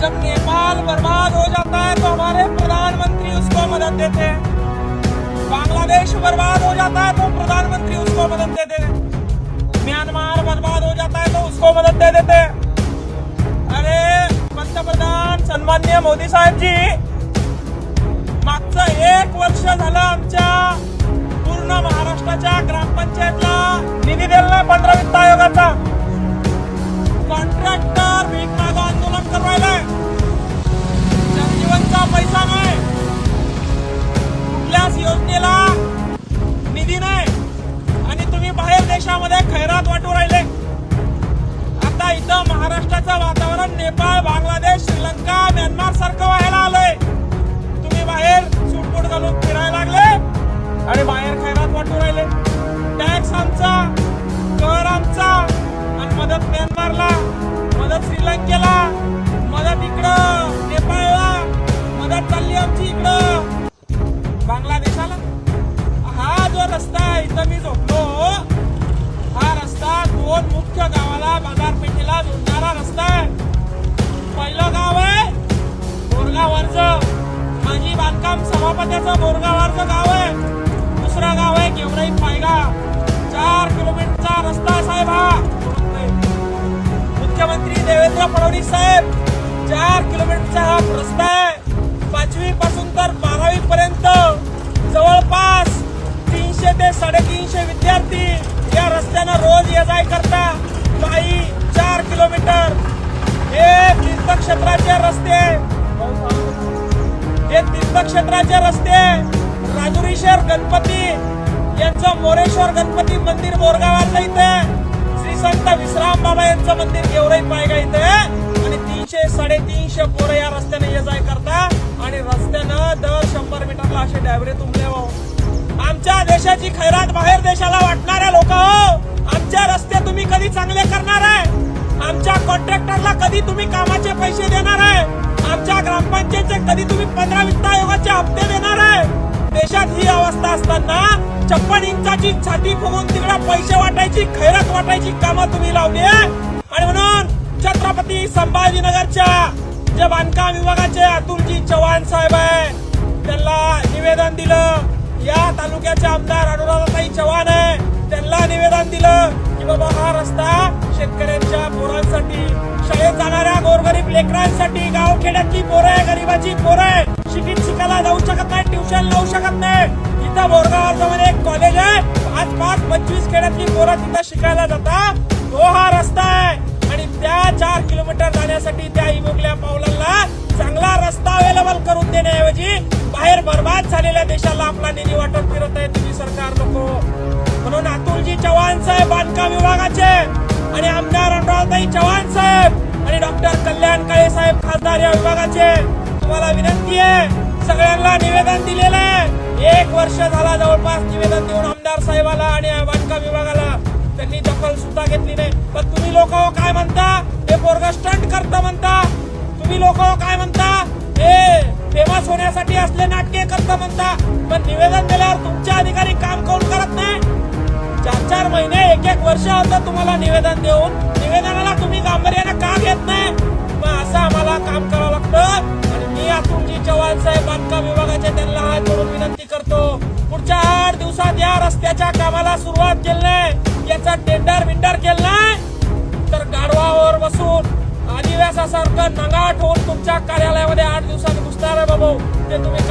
जब नेपाल बर्बाद हो जाता है तो हमारे प्रधानमंत्री उसको मदद देते हैं। बांग्लादेश बर्बाद हो जाता है तो प्रधानमंत्री उसको मदद देते हैं। म्यांमार बर्बाद हो जाता है तो उसको मदद दे देते हैं। अरे पंतप्रधान सन्मान्य मोदी साहेब जी मागचं एक वर्ष झालं आमच्या पूर्ण महाराष्ट्राच्या ग्रामपंचायतला मदत केला. मदत इकडं नेपाळला. मदत चालली आमची इकडं. बांगलादेशाला. हा जो रस्ता आहे इथं मी झोपलो. हा रस्ता दोन मुख्य गावाला बाजारपेठेला जोडणारा रस्ता आहे. पहिलं गाव आहे बोरगावरचं माजी बांधकाम सभापतीचं बोरगावरचं गाव आहे. दुसरं गाव आहे गेवराई पायगाव. देवेंद्र फडणवीस साहेब चार किलोमीटरचा हा रस्ता आहे. पाचवी पासून तर बारावी पर्यंत जवळपास तीनशे ते साडेतीनशे विद्यार्थी या रस्त्यानं रोज ये जाय करता काही चार किलोमीटर. हे तीर्थक्षेत्राचे रस्ते हे तीर्थक्षेत्राचे रस्ते राजुरीश्वर गणपती यांचं मोरेश्वर गणपती मंदिर बोरगावातलं इथे संत विश्राम बाबा यांचं मंदिर गेवराई पायगा इथे. आणि तीनशे साडेतीनशे पोरं या रस्त्याने ये जाय करता. आणि रस्त्यानं दर शंभर मीटरला असे डायबरे तुमले हो आमच्या देशाची खैरात बाहेर देशाला वाटणाऱ्या लोक हो. आमच्या रस्ते तुम्ही कधी चांगले करणार आहे? आमच्या कॉन्ट्रॅक्टरला कधी तुम्ही कामाचे पैसे देणार आहे? आमच्या ग्रामपंचायतचे कधी तुम्ही पंधरा वित्त आयोगाचे हप्ते देणार आहे? देशात ही अवस्था असताना छप्पन इंचाची छाती फुगून तिकडे पैसे वाटायची खैरात वाटायची कामं तुम्ही लावली आहे. आणि म्हणून छत्रपती संभाजीनगरच्या जे बांधकाम विभागाचे अतुलजी चव्हाण साहेब आहे त्यांना निवेदन दिलं. या तालुक्याचे आमदार अनुराधाताई चव्हाण आहे त्यांना निवेदन दिलं की बाबा हा रस्ता शेतकऱ्यांच्या पोरांसाठी शाळेत जाणाऱ्या गोरगरीब लेकरांसाठी गावखेड्यातली पोरं आहे गरीबाची पोरं आहे शिकित शकत लावू शकत नाही. इथं बोरगाव अर्धमध्ये एक कॉलेज आहे. पाच पाच पंचवीस खेड्यातली पोरं तिथं शिकायला जातात. तो हा रस्ता आहे. आणि त्या चार किलोमीटर जाण्यासाठी त्या इमोगल्या पावलांना चांगला रस्ता अवेलेबल करून देण्याऐवजी बाहेर बर्बाद झालेल्या देशाला आपला निधी वाटप फिरत आहे तुम्ही सरकार नको म्हणून अतुलजी चव्हाण साहेब बांधकाम विभागाचे आणि आमदार अनुराधाई चव्हाण साहेब आणि डॉक्टर कल्याण काळे साहेब खासदार या विभागाचे. तुम्हाला विनंती आहे सगळ्यांना निवेदन दिलेलं आहे. एक वर्ष झाला जवळपास निवेदन देऊन आमदार साहेबाला आणि बांधकाम विभागाला त्यांनी दखल सुद्धा घेतली नाही. पण तुम्ही लोक हो काय म्हणता? हे पोरग स्टंट करता म्हणता. तुम्ही लोक हो काय म्हणता? हे फेमस होण्यासाठी असले नाटके करता म्हणता. पण निवेदन दिल्यावर तुमच्या अधिकारी काम कोण करत नाही? चार चार महिने एक एक वर्ष होतं तुम्हाला निवेदन देऊन. निवेदनाला तुम्ही गांभीर्याने का घेत नाही? मग असं आम्हाला लागतं चव्हाण साहेब बांधकाम विभागाचे त्यांना हात जोडून विनंती करतो. पुढच्या आठ दिवसात या रस्त्याच्या कामाला सुरुवात केली नाही याचा टेंडर विंडर केलं नाही तर गाढवावर बसून आदिवासासारखं नगाट होऊन तुमच्या कार्यालयामध्ये आठ दिवसात घुसणार आहे बाबू. ते तुम्ही